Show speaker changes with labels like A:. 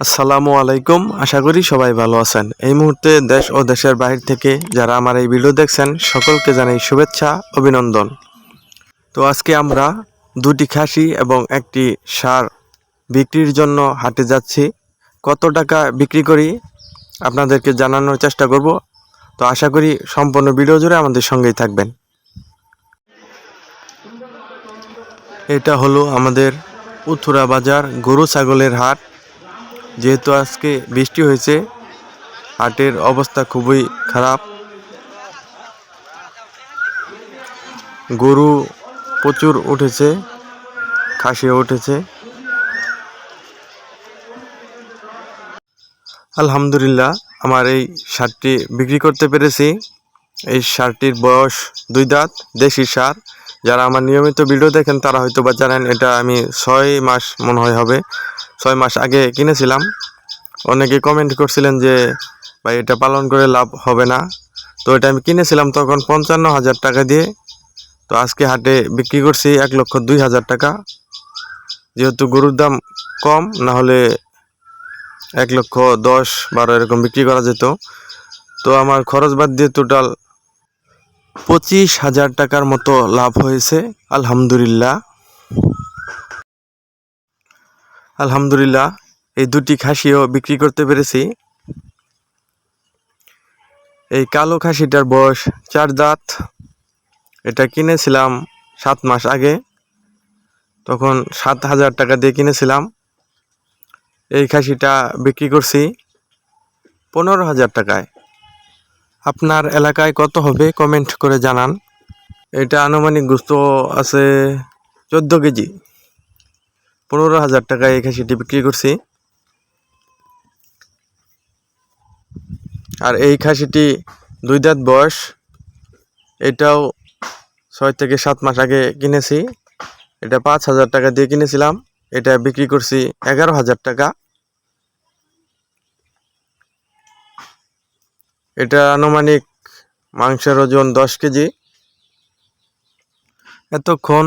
A: আসসালামু আলাইকুম। আশা করি সবাই ভালো আছেন। এই মুহূর্তে দেশ ও দেশের বাহির থেকে যারা আমার এই ভিডিও দেখছেন, সকলকে জানাই শুভেচ্ছা, অভিনন্দন। তো আজকে আমরা দুটি খাসি এবং একটি সার বিক্রির জন্য হাটে যাচ্ছি। কত টাকা বিক্রি করি আপনাদেরকে জানানোর চেষ্টা করব। তো আশা করি সম্পূর্ণ ভিডিও জুড়ে আমাদের সঙ্গেই থাকবেন। এটা হলো আমাদের উথুরা বাজার গরু ছাগলের হাট। যেহেতু আজকে বৃষ্টি হয়েছে, হাটের অবস্থা খুবই খারাপ। গরু প্রচুর উঠেছে, খাসিও উঠেছে। আলহামদুলিল্লাহ, আমার এই সারটি বিক্রি করতে পেরেছি। এই সারটির বয়স দুই দাঁত, দেশি সার। যারা আমার নিয়মিত ভিডিও দেখেন, তারা হয়তো বা জানেন, এটা আমি ছয় মাস মনে হয় হবে। ছয় মাস আগে কিনেছিলাম। অনেকে কমেন্ট করছিলেন যে, ভাই, এটা পালন করে লাভ হবে না। তো এটা আমি কিনেছিলাম তখন পঞ্চান্ন হাজার টাকা দিয়ে। তো আজকে হাটে বিক্রি করছি এক লক্ষ দুই হাজার টাকা। যেহেতু গরুর দাম কম, না হলে এক লক্ষ দশ, বারো এরকম বিক্রি করা যেত। তো আমার খরচ বাদ দিয়ে টোটাল পঁচিশ হাজার টাকার মতো লাভ হয়েছে, আলহামদুলিল্লাহ। আলহামদুলিল্লাহ, এই দুটি খাসিও বিক্রি করতে পেরেছি। এই কালো খাসিটার বয়স চার দাঁত। এটা কিনেছিলাম সাত মাস আগে। তখন সাত হাজার টাকা দিয়ে কিনেছিলাম। এই খাসিটা বিক্রি করছি পনেরো হাজার টাকায়। আপনার এলাকায় কত হবে কমেন্ট করে জানান। এটা আনুমানিক গুস্ত আছে চোদ্দ কেজি। পনেরো হাজার টাকায় এই খাসিটি বিক্রি করছি। আর এই খাসিটি দুই দাঁত বয়স, এটাও ছয় থেকে সাত মাস আগে কিনেছি। এটা পাঁচ হাজার টাকা দিয়ে কিনেছিলাম, এটা বিক্রি করছি এগারো হাজার টাকা। এটা আনুমানিক মাংসের ওজন দশ কেজি। এতক্ষণ